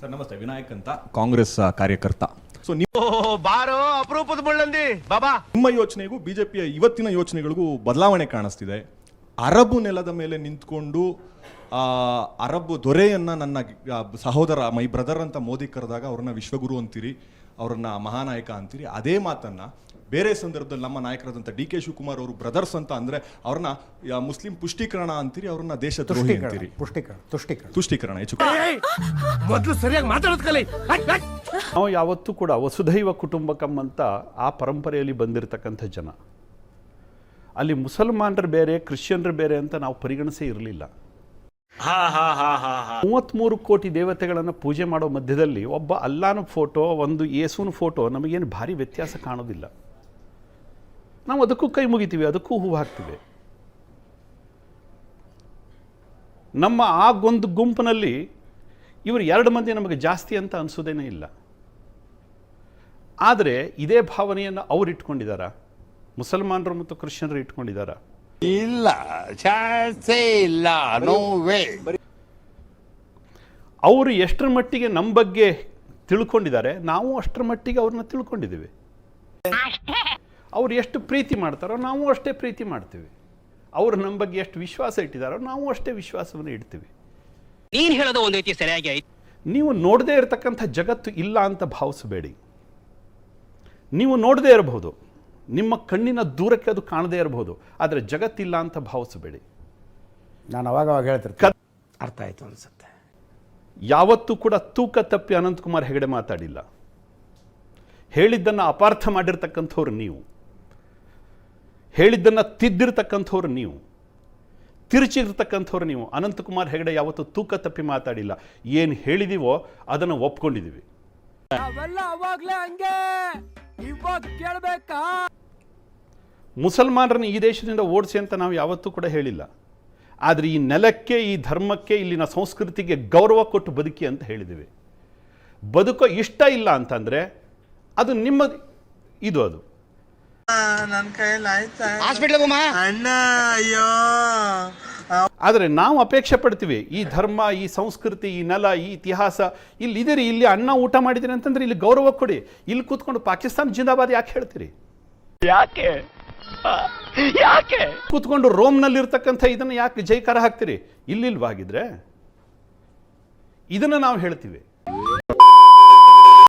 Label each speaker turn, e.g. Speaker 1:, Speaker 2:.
Speaker 1: Sir ನಮಸ್ತೆ ವಿನಾಯಕ್ ಅಂತ. ಕಾಂಗ್ರೆಸ್ ಕಾರ್ಯಕರ್ತ. ಸೊ ನೀವು
Speaker 2: ಬಾರೋ ಅಪರೂಪದ ಮುಳ್ಳಂದಿ. ಬಾಬಾ.
Speaker 1: ನಿಮ್ಮ ಯೋಚನೆಗೂ ಬಿಜೆಪಿಯ ಇವತ್ತಿನ ಯೋಚನೆಗಳಿಗೂ ಬದಲಾವಣೆ ಕಾಣಿಸ್ತಿದೆ. ಅರಬು ನೆಲದ ಮೇಲೆ ನಿಂತ್ಕೊಂಡು ಆ, ಅರಬ್ ದೊರೆಯನ್ನ ನನ್ನ ಸಹೋದರ ಮೈ ಬ್ರದರ್ ಅಂತ ಮೋದಿ ಕರೆದಾಗ ಅವ್ರನ್ನ ವಿಶ್ವಗುರು ಅಂತೀರಿ ಅವ್ರನ್ನ ಮಹಾನಾಯಕ ಅಂತೀರಿ ಅದೇ ಮಾತನ್ನ ಬೇರೆ ಸಂದರ್ಭದಲ್ಲಿ ನಮ್ಮ ನಾಯಕರಾದಂಥ ಡಿ ಕೆ ಶಿವಕುಮಾರ್ ಅವರು ಬ್ರದರ್ಸ್ ಅಂತ ಅಂದ್ರೆ ಅವ್ರನ್ನ ಆ, ಮುಸ್ಲಿಂ ಪುಷ್ಟೀಕರಣ ಅಂತೀರಿ ಅವ್ರನ್ನ ದೇಶದ್ರೋಹಿ ಅಂತೀರಿ?
Speaker 3: ಪುಷ್ಟೀಕರಣ ತುಷ್ಟೀಕರಣ
Speaker 1: ತುಷ್ಟೀಕರಣ ಹೆಚ್ಚು
Speaker 2: ಮೊದ್ಲು ಸರಿಯಾಗಿ ಮಾತಾಡೋದ್ ಕಲಿ. ಹಟ್, ಹಟ್.
Speaker 4: ನಾವು ಯಾವತ್ತೂ ಕೂಡ ವಸುಧೈವ ಕುಟುಂಬಕಂ ಅಂತ ಆ ಪರಂಪರೆಯಲ್ಲಿ ಬಂದಿರತಕ್ಕಂಥ ಜನ. ಅಲ್ಲಿ ಮುಸಲ್ಮಾನರು ಬೇರೆ ಕ್ರಿಶ್ಚಿಯನ್ರು ಬೇರೆ ಅಂತ ನಾವು ಪರಿಗಣಿಸೇ ಇರಲಿಲ್ಲ. ಮೂವತ್ತ್ಮೂರು ಕೋಟಿ ದೇವತೆಗಳನ್ನು ಪೂಜೆ ಮಾಡೋ ಮಧ್ಯದಲ್ಲಿ ಒಬ್ಬ ಅಲ್ಲಾನ ಫೋಟೋ ಒಂದು ಏಸುನ ಫೋಟೋ ನಮಗೇನು ಭಾರಿ ವ್ಯತ್ಯಾಸ ಕಾಣೋದಿಲ್ಲ. ನಾವು ಅದಕ್ಕೂ ಕೈ ಮುಗಿತೀವಿ ಅದಕ್ಕೂ ಹೂವು ಹಾಕ್ತೀವಿ. ನಮ್ಮ ಆ ಒಂದು ಗುಂಪಿನಲ್ಲಿ ಇವರು ಎರಡು ಮಂದಿ ನಮಗೆ ಜಾಸ್ತಿ ಅಂತ ಅನಿಸೋದೇನೇ ಇಲ್ಲ. ಆದರೆ ಇದೇ ಭಾವನೆಯನ್ನು ಅವರು ಇಟ್ಕೊಂಡಿದ್ದಾರ ಮುಸಲ್ಮಾನರು ಮತ್ತು ಕ್ರಿಶ್ಚಿಯನ್ರು ಇಟ್ಕೊಂಡಿದ್ದಾರ
Speaker 5: ಇಲ್ಲ ಇಲ್ಲ ನೋ ವೇ
Speaker 4: ಅವರು ಎಷ್ಟರ ಮಟ್ಟಿಗೆ ನಮ್ಮ ಬಗ್ಗೆ ತಿಳ್ಕೊಂಡಿದ್ದಾರೆ ನಾವು ಅಷ್ಟರ ಮಟ್ಟಿಗೆ ಅವ್ರನ್ನ ತಿಳ್ಕೊಂಡಿದ್ದೀವಿ. ಅವ್ರು ಎಷ್ಟು ಪ್ರೀತಿ ಮಾಡ್ತಾರೋ ನಾವು ಅಷ್ಟೇ ಪ್ರೀತಿ ಮಾಡ್ತೀವಿ. ಅವರು ನಮ್ಮ ಬಗ್ಗೆ ಎಷ್ಟು ವಿಶ್ವಾಸ ಇಟ್ಟಿದ್ದಾರೋ ನಾವು ಅಷ್ಟೇ ವಿಶ್ವಾಸವನ್ನು ಇಡ್ತೀವಿ.
Speaker 6: ನೀನು ಹೇಳೋದು ಒಂದು ರೀತಿ ಸರಿಯಾಗಿ ಆಯ್ತು.
Speaker 4: ನೀವು ನೋಡದೇ ಇರತಕ್ಕಂಥ ಜಗತ್ತು ಇಲ್ಲ ಅಂತ ಭಾವಿಸಬೇಡಿ. ನೀವು ನೋಡದೇ ಇರಬಹುದು. ನಿಮ್ಮ ಕಣ್ಣಿನ ದೂರಕ್ಕೆ ಅದು ಕಾಣದೇ ಇರಬಹುದು. ಆದರೆ ಜಗತ್ತಿಲ್ಲ ಅಂತ ಭಾವಿಸಬೇಡಿ.
Speaker 3: ನಾನು ಅವಾಗ ಅವಾಗ ಹೇಳ್ತಿರ್ತೀನಿ.
Speaker 2: ಅರ್ಥ ಆಯ್ತು ಅನ್ಸುತ್ತೆ.
Speaker 4: ಯಾವತ್ತೂ ಕೂಡ ತೂಕ ತಪ್ಪಿ ಅನಂತಕುಮಾರ್ ಹೆಗಡೆ ಮಾತಾಡಿಲ್ಲ. ಹೇಳಿದ್ದನ್ನು ಅಪಾರ್ಥ ಮಾಡಿರ್ತಕ್ಕಂಥವ್ರು ನೀವು. ಹೇಳಿದ್ದನ್ನು ತಿದ್ದಿರ್ತಕ್ಕಂಥವ್ರು ನೀವು. ತಿರುಚಿರ್ತಕ್ಕಂಥವ್ರು ನೀವು. ಅನಂತಕುಮಾರ್ ಹೆಗಡೆ ಯಾವತ್ತೂ ತೂಕ ತಪ್ಪಿ ಮಾತಾಡಿಲ್ಲ. ಏನು ಹೇಳಿದೀವೋ ಅದನ್ನು ಒಪ್ಕೊಂಡಿದ್ದೀವಿ ಮುಸಲ್ಮಾನರನ್ನು ಈ ದೇಶದಿಂದ ಓಡಿಸಿ ಅಂತ ನಾವು ಯಾವತ್ತೂ ಕೂಡ ಹೇಳಿಲ್ಲ. ಆದರೆ ಈ ನೆಲಕ್ಕೆ ಈ ಧರ್ಮಕ್ಕೆ ಇಲ್ಲಿನ ಸಂಸ್ಕೃತಿಗೆ ಗೌರವ ಕೊಟ್ಟು ಬದುಕಿ ಅಂತ ಹೇಳಿದ್ದೀವಿ ಬದುಕೋ ಇಷ್ಟ ಇಲ್ಲ ಅಂತಂದರೆ ಅದು ನಿಮ್ಮ ಇದು ಅದು. ಆದರೆ ನಾವು ಅಪೇಕ್ಷೆ ಪಡ್ತೀವಿ ಈ ಧರ್ಮ ಈ ಸಂಸ್ಕೃತಿ ಈ ನೆಲ ಈ ಇತಿಹಾಸ ಇಲ್ಲಿ ಇದೀರಿ ಇಲ್ಲಿ ಅನ್ನ ಊಟ ಮಾಡಿದಿರಿ ಅಂತಂದ್ರೆ ಇಲ್ಲಿ ಗೌರವ ಕೊಡಿ. ಇಲ್ಲಿ ಕೂತ್ಕೊಂಡು ಪಾಕಿಸ್ತಾನ ಜಿಂದಾಬಾದ್ ಯಾಕೆ ಹೇಳ್ತೀರಿ?
Speaker 6: ಯಾಕೆ? ಯಾಕೆ?
Speaker 4: ಕೂತ್ಕೊಂಡು ರೋಮ್ನಲ್ಲಿ ಇರ್ತಕ್ಕಂಥ ಇದನ್ನು ಯಾಕೆ ಜೈಕಾರ ಹಾಕ್ತೀರಿ? ಇಲ್ಲಿಲ್ವಾಗಿದ್ರೆ ಇದನ್ನು ನಾವು ಹೇಳ್ತೀವಿ.